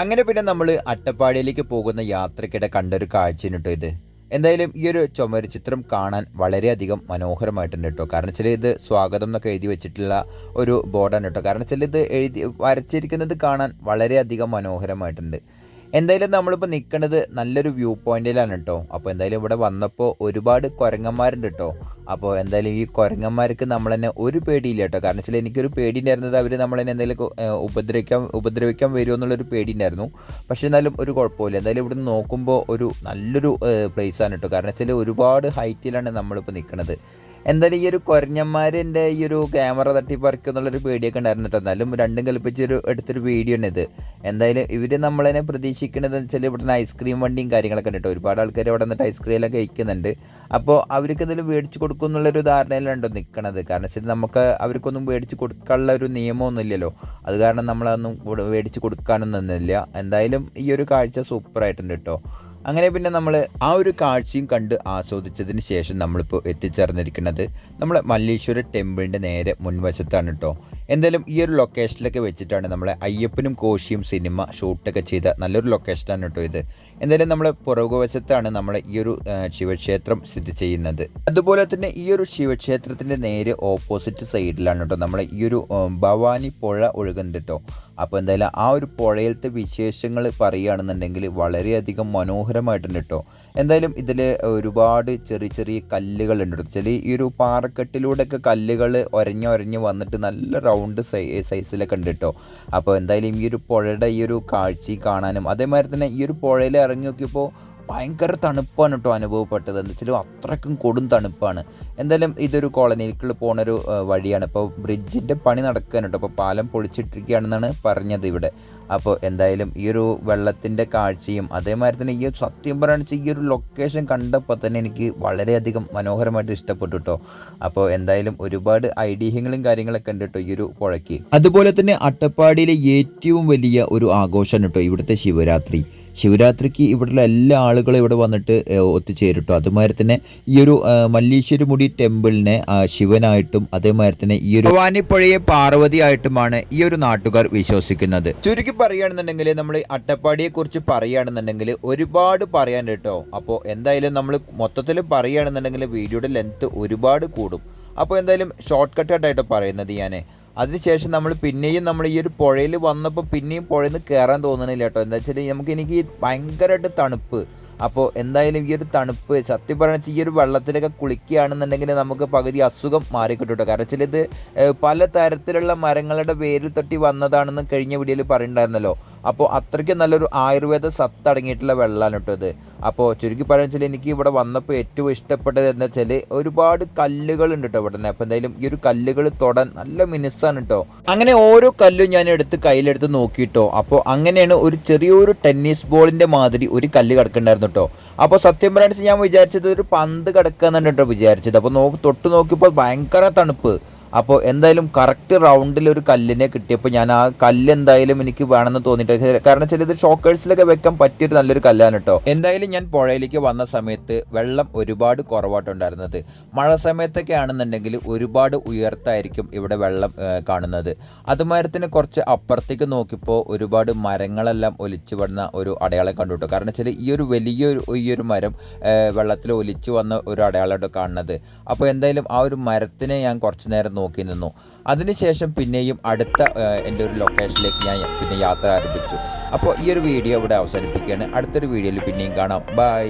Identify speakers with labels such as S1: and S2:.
S1: അങ്ങനെ പിന്നെ നമ്മൾ അട്ടപ്പാടിയിലേക്ക് പോകുന്ന യാത്രക്കിടെ കണ്ടൊരു കാഴ്ചയാണ് കേട്ടോ ഇത്. എന്തായാലും ഈ ഒരു ചുമര് ചിത്രം കാണാൻ വളരെയധികം മനോഹരമായിട്ടുണ്ട് കേട്ടോ. കാരണം വെച്ചാൽ ഇത് സ്വാഗതം എന്നൊക്കെ എഴുതി വെച്ചിട്ടുള്ള ഒരു ബോർഡാണ് കേട്ടോ. കാരണം വെച്ചാൽ ഇത് എഴുതി വരച്ചിരിക്കുന്നത് കാണാൻ വളരെയധികം മനോഹരമായിട്ടുണ്ട്. എന്തായാലും നമ്മളിപ്പോൾ നിൽക്കുന്നത് നല്ലൊരു വ്യൂ പോയിന്റിലാണ് കേട്ടോ അപ്പോൾ എന്തായാലും ഇവിടെ വന്നപ്പോൾ ഒരുപാട് കുരങ്ങന്മാരുണ്ട് കേട്ടോ അപ്പോൾ എന്തായാലും ഈ കുരങ്ങന്മാർക്ക് നമ്മൾ തന്നെ ഒരു പേടിയില്ല കേട്ടോ കാരണം വെച്ചാൽ എനിക്കൊരു പേടി ഉണ്ടായിരുന്നത് അവർ നമ്മളെന്നെ എന്തെങ്കിലും ഏഹ്, ഉപദ്രവിക്കാൻ ഉപദ്രവിക്കാൻ വരുമോ എന്നുള്ളൊരു പേടി ഉണ്ടായിരുന്നു. പക്ഷേ എന്നാലും ഒരു കുഴപ്പമില്ല എന്തായാലും ഇവിടുന്ന് നോക്കുമ്പോൾ ഒരു നല്ലൊരു പ്ലേസ് ആണ് കേട്ടോ കാരണം വെച്ചാൽ ഒരുപാട് ഹൈറ്റിലാണ് നമ്മളിപ്പോൾ നിൽക്കുന്നത് എന്തായാലും ഈ ഒരു കുരഞ്ഞന്മാരിന്റെ ഈ ഒരു ക്യാമറ തട്ടിപ്പറിക്കും എന്നുള്ളൊരു പേടിയൊക്കെ ഉണ്ടായിരുന്നു കേട്ടോ. എന്നാലും രണ്ടും കൽപ്പിച്ചൊരു എടുത്തൊരു വീഡിയോ ആണ് ഇത്. എന്തായാലും ഇവർ നമ്മളതിനെ പ്രതീക്ഷിക്കുന്നത് വെച്ചാൽ ഇവിടെ ഐസ്ക്രീം വണ്ടിയും കാര്യങ്ങളൊക്കെ ഉണ്ട് കേട്ടോ. ഒരുപാട് ആൾക്കാർ ഇവിടെ വന്നിട്ട് ഐസ്ക്രീം എല്ലാം കഴിക്കുന്നുണ്ട്. അപ്പോൾ അവർക്ക് എന്തെങ്കിലും മേടിച്ച് കൊടുക്കും എന്നുള്ളൊരു ധാരണയിലുണ്ടോ നിൽക്കണത് കാരണം വെച്ചാൽ നമുക്ക് അവർക്കൊന്നും മേടിച്ച് കൊടുക്കാനുള്ള ഒരു നിയമമൊന്നും ഇല്ലല്ലോ. അത് കാരണം നമ്മളതൊന്നും മേടിച്ച് കൊടുക്കാനൊന്നും നിന്നില്ല. എന്തായാലും ഈ ഒരു കാഴ്ച സൂപ്പറായിട്ടുണ്ട് കേട്ടോ. അങ്ങനെ പിന്നെ നമ്മൾ ആ ഒരു കാഴ്ചയും കണ്ട് ആസ്വദിച്ചതിന് ശേഷം നമ്മളിപ്പോൾ എത്തിച്ചേർന്നിരിക്കുന്നത് നമ്മളെ മല്ലീശ്വര ടെമ്പിളിന്റെ നേരെ മുൻവശത്താണ് കേട്ടോ എന്തായാലും ഈ ഒരു ലൊക്കേഷനിലൊക്കെ വെച്ചിട്ടാണ് നമ്മളെ അയ്യപ്പനും കോശിയും സിനിമ ഷൂട്ടൊക്കെ ചെയ്ത നല്ലൊരു ലൊക്കേഷനാണ് കേട്ടോ ഇത്. എന്തായാലും നമ്മളെ പുറകുവശത്താണ് നമ്മളെ ഈ ഒരു ശിവക്ഷേത്രം സ്ഥിതി ചെയ്യുന്നത്. അതുപോലെ തന്നെ ഈ ഒരു ശിവക്ഷേത്രത്തിന്റെ നേരെ ഓപ്പോസിറ്റ് സൈഡിലാണ് കേട്ടോ നമ്മളെ ഈ ഒരു ഭവാനി പുഴ ഒഴുകുന്നുണ്ട് കേട്ടോ അപ്പോൾ എന്തായാലും ആ ഒരു പുഴയിലത്തെ വിശേഷങ്ങൾ പറയുകയാണെന്നുണ്ടെങ്കിൽ വളരെയധികം മനോഹരമായിട്ടുണ്ട് കേട്ടോ. എന്തായാലും ഇതിൽ ഒരുപാട് ചെറിയ ചെറിയ കല്ലുകൾ ഉണ്ട് ചില ഈ ഒരു പാറക്കെട്ടിലൂടെയൊക്കെ കല്ലുകൾ ഒരഞ്ഞ് ഒരഞ്ഞ് വന്നിട്ട് നല്ല റൗണ്ട് സൈ സൈസിലൊക്കെ ഉണ്ട് കേട്ടോ. അപ്പോൾ എന്തായാലും ഈ ഒരു പുഴയുടെ ഈ ഒരു കാഴ്ച കാണാനും അതേമാതിരി തന്നെ ഈ ഒരു പുഴയിൽ ഇറങ്ങി നോക്കിയപ്പോൾ ഭയങ്കര തണുപ്പാണ് കേട്ടോ അനുഭവപ്പെട്ടത്. എന്താ വെച്ചാൽ അത്രയ്ക്കും കൊടും തണുപ്പാണ്. എന്തായാലും ഇതൊരു കോളനിയിലേക്കുള്ള പോണൊരു വഴിയാണ്. ഇപ്പോൾ ബ്രിഡ്ജിന്റെ പണി നടക്കാൻ കേട്ടോ. അപ്പോൾ പാലം പൊളിച്ചിട്ടിരിക്കുകയാണെന്നാണ് പറഞ്ഞത് ഇവിടെ. അപ്പോൾ എന്തായാലും ഈ ഒരു വെള്ളത്തിന്റെ കാഴ്ചയും അതേമാതിരി തന്നെ ഈ ഒരു സത്യം പറയുകയാണെന്ന് ഈ ഒരു ലൊക്കേഷൻ കണ്ടപ്പോൾ തന്നെ എനിക്ക് വളരെയധികം മനോഹരമായിട്ട് ഇഷ്ടപ്പെട്ടു കേട്ടോ. അപ്പോൾ എന്തായാലും ഒരുപാട് ഐതിഹ്യങ്ങളും കാര്യങ്ങളൊക്കെ ഉണ്ട് കേട്ടോ ഈ ഒരു പുഴയ്ക്ക്. അതുപോലെ തന്നെ അട്ടപ്പാടിയിലെ ഏറ്റവും വലിയ ഒരു ആഘോഷമാണ് കേട്ടോ ഇവിടുത്തെ ശിവരാത്രി. ശിവരാത്രിക്ക് ഇവിടെയുള്ള എല്ലാ ആളുകളും ഇവിടെ വന്നിട്ട് ഒത്തുചേരും അതുമാതിരി തന്നെ ഈ ഒരു മല്ലീശ്വരി മല്ലീശ്വരമുടി ടെമ്പിളിനെ ശിവനായിട്ടും അതേമാതിരി തന്നെ ഈ ഒരു ഭവാനിപ്പുഴയെ പാർവതിയായിട്ടുമാണ് ഈ ഒരു നാട്ടുകാർ വിശ്വസിക്കുന്നത്. ചുരുക്കി പറയുകയാണെന്നുണ്ടെങ്കിൽ നമ്മൾ അട്ടപ്പാടിയെ കുറിച്ച് പറയുകയാണെന്നുണ്ടെങ്കിൽ ഒരുപാട് പറയാൻ കേട്ടോ. അപ്പോൾ എന്തായാലും നമ്മൾ മൊത്തത്തിൽ പറയുകയാണെന്നുണ്ടെങ്കിൽ വീഡിയോയുടെ ലെങ്ത് ഒരുപാട് കൂടും. അപ്പോൾ എന്തായാലും ഷോർട്ട് കട്ടായിട്ടോ പറയുന്നത് ഞാൻ അതിനുശേഷം നമ്മൾ പിന്നെയും നമ്മൾ ഈ ഒരു പുഴയിൽ വന്നപ്പോൾ പിന്നെയും പുഴയിൽ നിന്ന് കയറാൻ തോന്നണില്ല കേട്ടോ. എന്താ വെച്ചാൽ നമുക്ക് എനിക്ക് ഭയങ്കരമായിട്ട് തണുപ്പ്. അപ്പോൾ എന്തായാലും ഈ ഒരു തണുപ്പ് സത്യം പറഞ്ഞാൽ ഈ ഒരു വെള്ളത്തിലൊക്കെ കുളിക്കുകയാണെന്നുണ്ടെങ്കിൽ നമുക്ക് പകുതി അസുഖം മാറിക്കിട്ടും കേട്ടോ. കാരണം വെച്ചാൽ ഇത് പല തരത്തിലുള്ള മരങ്ങളുടെ വേരിൽ തട്ടി വന്നതാണെന്ന് കഴിഞ്ഞ വീഡിയോയിൽ പറയുന്നുണ്ടായിരുന്നല്ലോ അപ്പോൾ അത്രയ്ക്ക് നല്ലൊരു ആയുർവേദ സത്ത് അടങ്ങിയിട്ടുള്ള വെള്ളമാണ് കേട്ടോ ഇത്. അപ്പോൾ ചുരുക്കി പറഞ്ഞാൽ വെച്ചാൽ എനിക്ക് ഇവിടെ വന്നപ്പോൾ ഏറ്റവും ഇഷ്ടപ്പെട്ടത് എന്ന് വെച്ചാൽ ഒരുപാട് കല്ലുകളുണ്ട് കേട്ടോ ഇവിടെ അപ്പോൾ എന്തായാലും ഈ ഒരു കല്ലുകൾ തൊടാൻ നല്ല മിനുസാണ് കേട്ടോ. അങ്ങനെ ഓരോ കല്ലും ഞാൻ എടുത്ത് കയ്യിലെടുത്ത് നോക്കിയിട്ടോ അപ്പോൾ അങ്ങനെയാണ് ഒരു ചെറിയൊരു ടെന്നീസ് ബോളിന്റെ മാതിരി ഒരു കല്ല് കിടക്കുന്നുണ്ടായിരുന്നു കേട്ടോ. അപ്പോൾ സത്യം പറയാൻ ഞാൻ വിചാരിച്ചത് ഒരു പന്ത് കിടക്കാന്നാണ് കേട്ടോ വിചാരിച്ചത്. അപ്പോൾ നോ തൊട്ട് നോക്കിയപ്പോൾ ഭയങ്കര തണുപ്പ്. അപ്പോൾ എന്തായാലും കറക്റ്റ് റൗണ്ടിൽ ഒരു കല്ലിനെ കിട്ടിയപ്പോൾ ഞാൻ ആ കല്ല് എന്തായാലും എനിക്ക് വേണമെന്ന് തോന്നിയിട്ട് കാരണം ചിലത് ഷോക്കേഴ്സിലൊക്കെ വെക്കാൻ പറ്റിയൊരു നല്ലൊരു കല്ലാണ് കേട്ടോ എന്തായാലും ഞാൻ പുഴയിലേക്ക് വന്ന സമയത്ത് വെള്ളം ഒരുപാട് കുറവായിട്ടുണ്ടായിരുന്നത് മഴ സമയത്തൊക്കെ ആണെന്നുണ്ടെങ്കിൽ ഒരുപാട് ഉയർത്തായിരിക്കും ഇവിടെ വെള്ളം കാണുന്നത്. അതുമാതിരി തന്നെ കുറച്ച് അപ്പുറത്തേക്ക് നോക്കിയപ്പോൾ ഒരുപാട് മരങ്ങളെല്ലാം ഒലിച്ചു വന്ന ഒരു അടയാളം കണ്ടു കേട്ടോ കാരണം വെച്ചാൽ ഈ ഒരു വലിയൊരു ഈ ഒരു മരം വെള്ളത്തിൽ ഒലിച്ചു വന്ന ഒരു അടയാളമായിട്ട് കാണുന്നത്. അപ്പോൾ എന്തായാലും ആ ഒരു മരത്തിനെ ഞാൻ കുറച്ച് നേരം നോക്കി നിന്നു. അതിനുശേഷം പിന്നെയും അടുത്ത എന്റെ ഒരു ലൊക്കേഷനിലേക്ക് ഞാൻ പിന്നെ യാത്ര ആരംഭിച്ചു. അപ്പോൾ ഈ ഒരു വീഡിയോ ഇവിടെ അവസാനിപ്പിക്കുകയാണ്. അടുത്തൊരു വീഡിയോയിൽ പിന്നെയും കാണാം. ബൈ